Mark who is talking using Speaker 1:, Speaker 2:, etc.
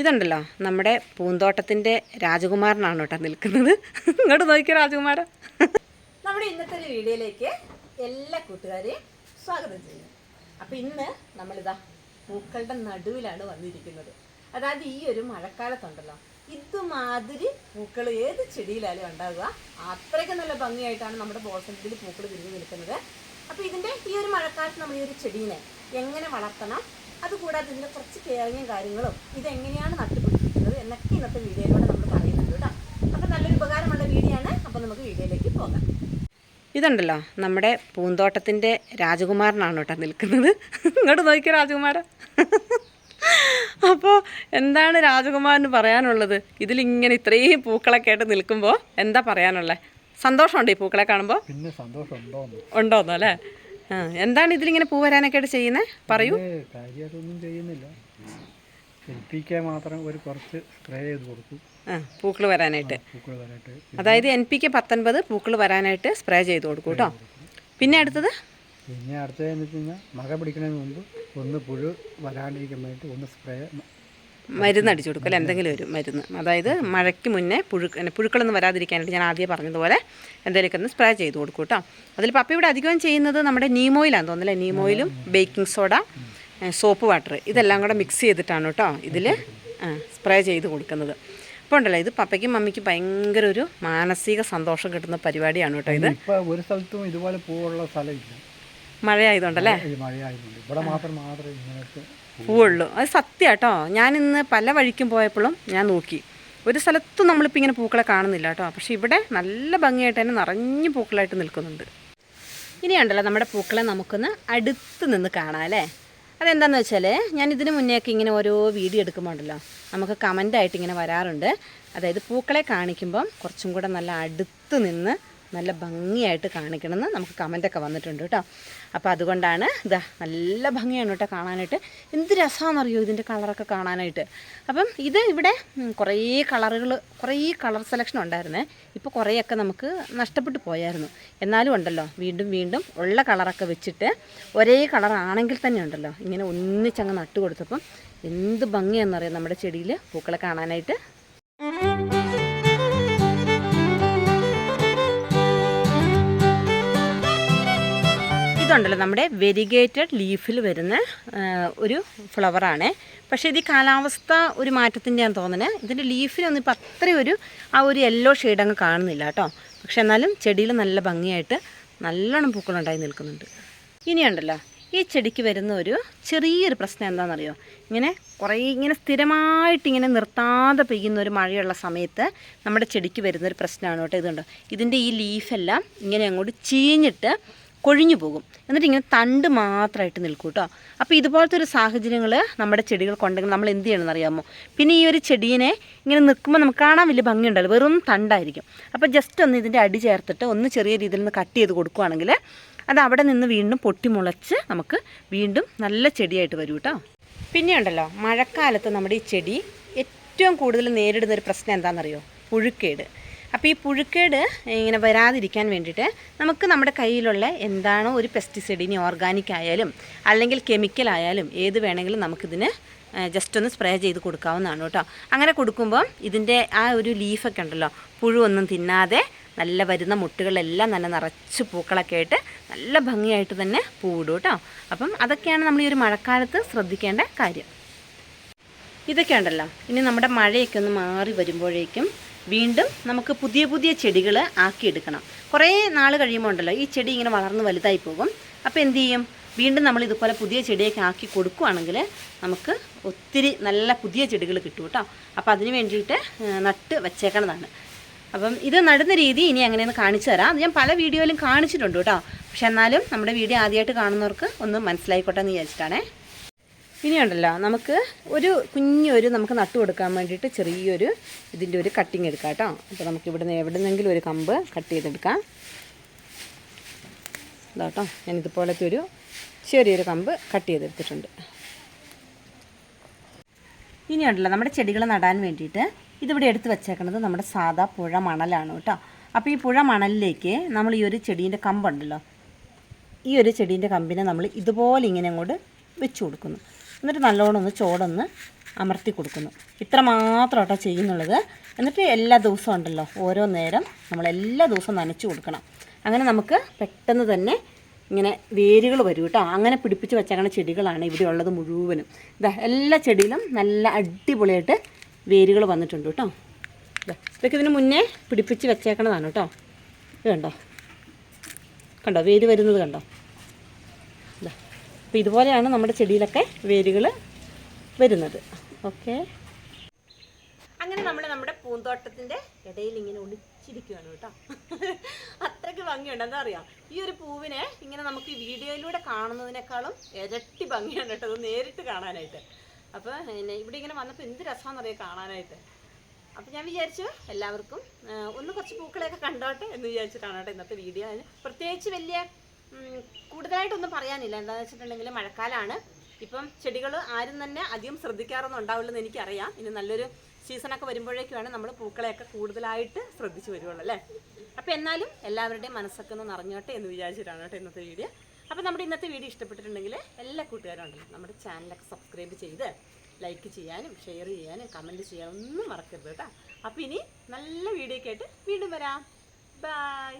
Speaker 1: ഇതുണ്ടല്ലോ നമ്മുടെ പൂന്തോട്ടത്തിന്റെ രാജകുമാരനാണ് കേട്ടോ നിൽക്കുന്നത്. ഇങ്ങോട്ട് നോക്കിയ രാജകുമാരൻ. നമ്മുടെ ഇന്നത്തെ ഒരു വീഡിയോയിലേക്ക് എല്ലാ കൂട്ടുകാരെയും സ്വാഗതം ചെയ്യുന്നു. അപ്പം ഇന്ന് നമ്മളിതാ പൂക്കളുടെ നടുവിലാണ് വന്നിരിക്കുന്നത്. അതായത് ഈ ഒരു മഴക്കാലത്തുണ്ടല്ലോ ഇതുമാതിരി പൂക്കൾ ഏത് ചെടിയിലായാലും ഉണ്ടാകുക അത്രയ്ക്ക് നല്ല ഭംഗിയായിട്ടാണ് നമ്മുടെ ബോസന്റിൽ പൂക്കൾ തിരിഞ്ഞു നിൽക്കുന്നത്. അപ്പോൾ ഇതിന്റെ ഈ ഒരു മഴക്കാലത്ത് നമ്മൾ ഈ ഒരു ചെടീനെ എങ്ങനെ വളർത്തണം അതുകൂടാതെ ഇതിന്റെ കുറച്ച് കെയറിങ്ങും കാര്യങ്ങളും ഇതെങ്ങനെയാണ് നട്ടുപിടിപ്പിക്കുന്നത് എന്നൊക്കെ ഇന്നത്തെ വീഡിയോയിലൂടെ നമ്മൾ പറയുന്നുണ്ട് കേട്ടോ. അപ്പോൾ നല്ലൊരു ഉപകാരമുള്ള വീഡിയോ ആണ് അപ്പോൾ നമുക്ക് വീഡിയോയിലേക്ക് പോകാം. ഇതുണ്ടല്ലോ നമ്മുടെ പൂന്തോട്ടത്തിന്റെ രാജകുമാരനാണ് കേട്ടോ നിൽക്കുന്നത്. ഇങ്ങോട്ട് നോക്കിയ രാജകുമാരൻ. അപ്പോൾ എന്താണ് രാജകുമാരന് പറയാനുള്ളത്? ഇതിലിങ്ങനെ ഇത്രയും പൂക്കളൊക്കെ ആയിട്ട് നിൽക്കുമ്പോൾ എന്താ പറയാനുള്ളത് സന്തോഷമുണ്ട് ഈ പൂക്കളെ കാണുമ്പോൾ
Speaker 2: പിന്നെ സന്തോഷം ഉണ്ടോ
Speaker 1: ഉണ്ടോന്നോ അല്ലേ? എന്താണ് ഇതിലിങ്ങനെ പൂ വരാനൊക്കെ ആയിട്ട് ചെയ്യുന്നത് പറയൂ
Speaker 2: കാര്യമായിട്ടൊന്നും ചെയ്യുന്നില്ല. എൽപ്പിക്കാൻ മാത്രം ഒരു കുറച്ച് സ്പ്രേ ചെയ്ത് കൊടുക്കും
Speaker 1: ആ പൂക്കൾ വരാനായിട്ട്.
Speaker 2: പൂക്കൾ വരാനായിട്ട്.
Speaker 1: അതായത് എൻ പി കെ പത്തൊൻപത് പൂക്കൾ വരാനായിട്ട് സ്പ്രേ ചെയ്ത് കൊടുക്കും കേട്ടോ. പിന്നെ അടുത്തത്?
Speaker 2: പിന്നെ അടുത്തതെന്ന് വെച്ച് കഴിഞ്ഞാൽ മഴ പിടിക്കുന്നതിന് മുമ്പ് ഒന്ന് പുഴു വരാണ്ടിരിക്കാൻ വേണ്ടിയിട്ട് ഒന്ന് സ്പ്രേ
Speaker 1: മരുന്ന് അടിച്ചു കൊടുക്കും അല്ലെ? എന്തെങ്കിലും ഒരു മരുന്ന്. അതായത് മഴയ്ക്ക് മുന്നേ പുഴു പുഴുക്കളൊന്നും വരാതിരിക്കാനായിട്ട് ഞാൻ ആദ്യം പറഞ്ഞതുപോലെ എന്തെങ്കിലുമൊക്കെ ഒന്ന് സ്പ്രേ ചെയ്ത് കൊടുക്കും കേട്ടോ അതിൽ പപ്പ ഇവിടെ അധികം ചെയ്യുന്നത് നമ്മുടെ നീമോയിലാന്ന് തോന്നുന്നല്ലേ നീമോയിലും ബേക്കിംഗ് സോഡ സോപ്പ് വാട്ടർ ഇതെല്ലാം കൂടെ മിക്സ് ചെയ്തിട്ടാണ് കേട്ടോ ഇതിൽ സ്പ്രേ ചെയ്ത് കൊടുക്കുന്നത്. അപ്പോൾ ഉണ്ടല്ലോ ഇത് പപ്പയ്ക്കും മമ്മിക്കും ഭയങ്കര ഒരു മാനസിക സന്തോഷം കിട്ടുന്ന പരിപാടിയാണ് കേട്ടോ ഇത്.
Speaker 2: ഒരു സ്ഥലത്തും ഇതുപോലെ പൂവുള്ള സ്ഥലമില്ല.
Speaker 1: മഴയായതുകൊണ്ടല്ലേ?
Speaker 2: മഴയായതുകൊണ്ട്. ഇവിടെ മാത്രം മാത്രമേ ഇങ്ങനത്തെ
Speaker 1: പൂവുള്ളൂ. അത് സത്യം കേട്ടോ ഞാൻ ഇന്ന് പല വഴിക്കും പോയപ്പോഴും ഞാൻ നോക്കി. ഒരു സ്ഥലത്തും നമ്മളിപ്പോൾ ഇങ്ങനെ പൂക്കളെ കാണുന്നില്ല കേട്ടോ പക്ഷേ ഇവിടെ നല്ല ഭംഗിയായിട്ട് തന്നെ നിറഞ്ഞു പൂക്കളായിട്ട് നിൽക്കുന്നുണ്ട്. ഇനിയുണ്ടല്ലോ നമ്മുടെ പൂക്കളെ നമുക്കൊന്ന് അടുത്ത് നിന്ന് കാണാം അല്ലേ? അതെന്താണെന്ന് വെച്ചാൽ ഞാൻ ഇതിന് മുന്നേയൊക്കെ ഇങ്ങനെ ഓരോ വീഡിയോ എടുക്കുമ്പോൾ ഉണ്ടല്ലോ നമുക്ക് കമന്റായിട്ട് ഇങ്ങനെ വരാറുണ്ട്. അതായത് പൂക്കളെ കാണിക്കുമ്പം കുറച്ചും കൂടെ നല്ല അടുത്ത് നിന്ന് നല്ല ഭംഗിയായിട്ട് കാണിക്കണമെന്ന് നമുക്ക് കമന്റൊക്കെ വന്നിട്ടുണ്ട് കേട്ടോ. അപ്പോൾ അതുകൊണ്ടാണ് ഇതാ നല്ല ഭംഗിയാണ് കേട്ടോ കാണാനായിട്ട്. എന്ത് രസമാണെന്നറിയോ ഇതിന്റെ കളറൊക്കെ കാണാനായിട്ട്. അപ്പം ഇത് ഇവിടെ കുറേ കളറുകൾ കുറേ കളർ സെലക്ഷൻ ഉണ്ടായിരുന്നേ. ഇപ്പോൾ കുറേയൊക്കെ നമുക്ക് നഷ്ടപ്പെട്ടു പോയായിരുന്നു. എന്നാലും ഉണ്ടല്ലോ വീണ്ടും വീണ്ടും ഉള്ള കളറൊക്കെ വെച്ചിട്ട് ഒരേ കളറാണെങ്കിൽ തന്നെ ഉണ്ടല്ലോ. ഇങ്ങനെ ഒന്നിച്ചങ്ങ് നട്ടു കൊടുത്തപ്പം എന്ത് ഭംഗിയാണെന്നറിയാം നമ്മുടെ ചെടിയിൽ പൂക്കളെ കാണാനായിട്ട്. ഇതുണ്ടല്ലോ നമ്മുടെ വെരിഗേറ്റഡ് ലീഫിൽ വരുന്ന ഒരു ഫ്ലവറാണ് പക്ഷേ ഇത് കാലാവസ്ഥ ഒരു മാറ്റത്തിന്റെ ഞാൻ തോന്നുന്നത് ഇതിന്റെ ലീഫിനൊന്നും ഇപ്പം അത്രയും ഒരു ആ ഒരു യെല്ലോ ഷെയ്ഡ് അങ്ങ് കാണുന്നില്ല കേട്ടോ. പക്ഷെ എന്നാലും ചെടിയിൽ നല്ല ഭംഗിയായിട്ട് നല്ലോണം പൂക്കളുണ്ടായി നിൽക്കുന്നുണ്ട്. ഇനിയുണ്ടല്ലോ ഈ ചെടിക്ക് വരുന്ന ഒരു ചെറിയൊരു പ്രശ്നം എന്താണെന്നറിയോ? ഇങ്ങനെ കുറേ ഇങ്ങനെ സ്ഥിരമായിട്ട് ഇങ്ങനെ നിർത്താതെ പെയ്യുന്ന ഒരു മഴയുള്ള സമയത്ത് നമ്മുടെ ചെടിക്ക് വരുന്നൊരു പ്രശ്നമാണ് കേട്ടോ ഇതുണ്ട്. ഇതിന്റെ ഈ ലീഫെല്ലാം ഇങ്ങനെ അങ്ങോട്ട് ചീഞ്ഞിട്ട് കൊഴിഞ്ഞു പോകും. എന്നിട്ട് ഇങ്ങനെ തണ്ട് മാത്രമായിട്ട് നിൽക്കും കേട്ടോ അപ്പോൾ ഇതുപോലത്തെ ഒരു സാഹചര്യങ്ങൾ നമ്മുടെ ചെടികൾക്കുണ്ടെങ്കിൽ നമ്മൾ എന്ത് ചെയ്യണമെന്ന് അറിയാമോ? പിന്നെ ഈ ഒരു ചെടീനെ ഇങ്ങനെ നിൽക്കുമ്പോൾ നമുക്ക് കാണാൻ വലിയ ഭംഗിയുണ്ടല്ലോ. വെറും തണ്ടായിരിക്കും. അപ്പോൾ ജസ്റ്റ് ഒന്ന് ഇതിന്റെ അടി ചേർത്തിട്ട് ഒന്ന് ചെറിയ രീതിയിൽ നിന്ന് കട്ട് ചെയ്ത് കൊടുക്കുകയാണെങ്കിൽ അത് അവിടെ നിന്ന് വീണ്ടും പൊട്ടിമുളച്ച് നമുക്ക് വീണ്ടും നല്ല ചെടിയായിട്ട് വരും കേട്ടോ പിന്നെ ഉണ്ടല്ലോ മഴക്കാലത്ത് നമ്മുടെ ഈ ചെടി ഏറ്റവും കൂടുതൽ നേരിടുന്ന ഒരു പ്രശ്നം എന്താണെന്നറിയോ? പുഴുക്കേട്. അപ്പോൾ ഈ പുഴുക്കേട് ഇങ്ങനെ വരാതിരിക്കാൻ വേണ്ടിയിട്ട് നമുക്ക് നമ്മുടെ കയ്യിലുള്ള എന്താണോ ഒരു പെസ്റ്റിസൈഡ് ഇനി ഓർഗാനിക് ആയാലും അല്ലെങ്കിൽ കെമിക്കൽ ആയാലും ഏത് വേണമെങ്കിലും നമുക്കിതിന് ജസ്റ്റ് ഒന്ന് സ്പ്രേ ചെയ്ത് കൊടുക്കാവുന്നതാണ് കേട്ടോ. അങ്ങനെ കൊടുക്കുമ്പോൾ ഇതിന്റെ ആ ഒരു ലീഫൊക്കെ ഉണ്ടല്ലോ പുഴുവൊന്നും തിന്നാതെ നല്ല വരുന്ന മുട്ടുകളെല്ലാം നല്ല നിറച്ച് പൂക്കളൊക്കെ ആയിട്ട് നല്ല ഭംഗിയായിട്ട് തന്നെ പൂവിടും കേട്ടോ. അപ്പം അതൊക്കെയാണ് നമ്മൾ ഈ ഒരു മഴക്കാലത്ത് ശ്രദ്ധിക്കേണ്ട കാര്യം. ഇതൊക്കെ ഉണ്ടല്ലോ ഇനി നമ്മുടെ മഴയൊക്കെ ഒന്ന് മാറി വരുമ്പോഴേക്കും വീണ്ടും നമുക്ക് പുതിയ പുതിയ ചെടികൾ ആക്കിയെടുക്കണം. കുറേ നാൾ കഴിയുമ്പോൾ ഉണ്ടല്ലോ ഈ ചെടി ഇങ്ങനെ വളർന്ന് വലുതായി പോകും. അപ്പോൾ എന്ത് ചെയ്യും? വീണ്ടും നമ്മൾ ഇതുപോലെ പുതിയ ചെടിയൊക്കെ ആക്കി കൊടുക്കുകയാണെങ്കിൽ നമുക്ക് ഒത്തിരി നല്ല പുതിയ ചെടികൾ കിട്ടും കേട്ടോ. അപ്പോൾ അതിന് വേണ്ടിയിട്ട് നട്ട് വച്ചേക്കണതാണ്. അപ്പം ഇത് നടുന്ന രീതി ഇനി എങ്ങനെയെന്ന് കാണിച്ചു തരാം. ഞാൻ പല വീഡിയോയിലും കാണിച്ചിട്ടുണ്ട് കേട്ടോ. പക്ഷെ എന്നാലും നമ്മുടെ വീഡിയോ ആദ്യമായിട്ട് കാണുന്നവർക്ക് ഒന്ന് മനസ്സിലായിക്കോട്ടെ എന്ന് വിചാരിച്ചിട്ടാണേ. ഇനിയുണ്ടല്ലോ നമുക്ക് ഒരു കുഞ്ഞൊരു നമുക്ക് നട്ടു കൊടുക്കാൻ വേണ്ടിയിട്ട് ചെറിയൊരു ഇതിന്റെ ഒരു കട്ടിങ് എടുക്കാം കേട്ടോ. അപ്പോൾ നമുക്ക് ഇവിടുന്ന് എവിടെ നിന്നെങ്കിലും ഒരു കമ്പ് കട്ട് ചെയ്തെടുക്കാം. ഇതാട്ടോ ഞാൻ ഇതുപോലത്തെ ഒരു ചെറിയൊരു കമ്പ് കട്ട് ചെയ്തെടുത്തിട്ടുണ്ട്. ഇനിയുണ്ടല്ലോ നമ്മുടെ ചെടികൾ നടാൻ വേണ്ടിയിട്ട് ഇതിവിടെ എടുത്ത് വെച്ചേക്കുന്നത് നമ്മുടെ സാധാ പുഴ മണലാണ് കേട്ടോ. അപ്പോൾ ഈ പുഴ മണലിലേക്ക് നമ്മൾ ഈ ഒരു ചെടീന്റെ കമ്പുണ്ടല്ലോ ഈ ഒരു ചെടീന്റെ കമ്പിനെ നമ്മൾ ഇതുപോലെ ഇങ്ങനെ അങ്ങോട്ട് വെച്ച് കൊടുക്കുന്നു. എന്നിട്ട് നല്ലോണം ഒന്ന് ചോടൊന്ന് അമർത്തി കൊടുക്കുന്നു. ഇത്ര മാത്രം കേട്ടോ ചെയ്യുന്നുള്ളത്. എന്നിട്ട് എല്ലാ ദിവസവും ഉണ്ടല്ലോ ഓരോ നേരം നമ്മൾ എല്ലാ ദിവസവും നനച്ച് കൊടുക്കണം. അങ്ങനെ നമുക്ക് പെട്ടെന്ന് തന്നെ ഇങ്ങനെ വേരുകൾ വരും കേട്ടോ. അങ്ങനെ പിടിപ്പിച്ച് വെച്ചേക്കണ ചെടികളാണ് ഇവിടെ ഉള്ളത് മുഴുവനും. ഇതാ എല്ലാ ചെടിയിലും നല്ല അടിപൊളിയായിട്ട് വേരുകൾ വന്നിട്ടുണ്ട് കേട്ടോ. ഇതൊക്കെ ഇതിന് മുന്നേ പിടിപ്പിച്ച് വെച്ചേക്കണതാണ് കേട്ടോ. ഇത് കണ്ടോ? കണ്ടോ? വേര് വരുന്നത് കണ്ടോ? അപ്പോൾ ഇതുപോലെയാണ് നമ്മുടെ ചെടിയിലൊക്കെ വേരുകൾ വരുന്നത്. ഓക്കെ. അങ്ങനെ നമ്മൾ നമ്മുടെ പൂന്തോട്ടത്തിന്റെ ഇടയിൽ ഇങ്ങനെ ഒളിച്ചിരിക്കുകയാണ് കേട്ടോ. അത്രയ്ക്ക് ഭംഗിയുണ്ട്. എന്താ പറയുക ഈ ഒരു പൂവിനെ ഇങ്ങനെ നമുക്ക് വീഡിയോയിലൂടെ കാണുന്നതിനേക്കാളും ഇരട്ടി ഭംഗിയാണ് കേട്ടോ. അത് നേരിട്ട് കാണാനായിട്ട്. അപ്പോൾ ഇവിടെ ഇങ്ങനെ വന്നപ്പോൾ എന്ത് രസമാണെന്നറിയാം കാണാനായിട്ട്. അപ്പം ഞാൻ വിചാരിച്ചു എല്ലാവർക്കും ഒന്ന് കുറച്ച് പൂക്കളെയൊക്കെ കണ്ടോട്ടെ എന്ന് വിചാരിച്ചിട്ടാണ് കേട്ടോ ഇന്നത്തെ വീഡിയോ. പ്രത്യേകിച്ച് വലിയ കൂടുതലായിട്ടൊന്നും പറയാനില്ല. എന്താന്ന് വെച്ചിട്ടുണ്ടെങ്കിൽ മഴക്കാലമാണ് ഇപ്പം ചെടികൾ ആരും തന്നെ അധികം ശ്രദ്ധിക്കാറൊന്നും ഉണ്ടാവില്ലെന്ന് എനിക്കറിയാം. ഇനി നല്ലൊരു സീസണൊക്കെ വരുമ്പോഴേക്കുമാണ് നമ്മൾ പൂക്കളെയൊക്കെ കൂടുതലായിട്ട് ശ്രദ്ധിച്ചു വരുവുള്ളൂ അല്ലേ? അപ്പോൾ എന്നാലും എല്ലാവരുടെയും മനസ്സൊക്കെ ഒന്ന് നിറഞ്ഞോട്ടെ എന്ന് വിചാരിച്ചിട്ടാണ് കേട്ടോ ഇന്നത്തെ വീഡിയോ. അപ്പോൾ നമ്മുടെ ഇന്നത്തെ വീഡിയോ ഇഷ്ടപ്പെട്ടിട്ടുണ്ടെങ്കിൽ എല്ലാ കൂട്ടുകാരും ഉണ്ടല്ലോ നമ്മുടെ ചാനലൊക്കെ സബ്സ്ക്രൈബ് ചെയ്ത് ലൈക്ക് ചെയ്യാനും ഷെയർ ചെയ്യാനും കമന്റ് ചെയ്യാനും ഒന്നും മറക്കരുത് കേട്ടോ. അപ്പോൾ ഇനി നല്ല വീഡിയോ ആയിട്ട് വീണ്ടും വരാം. ബൈ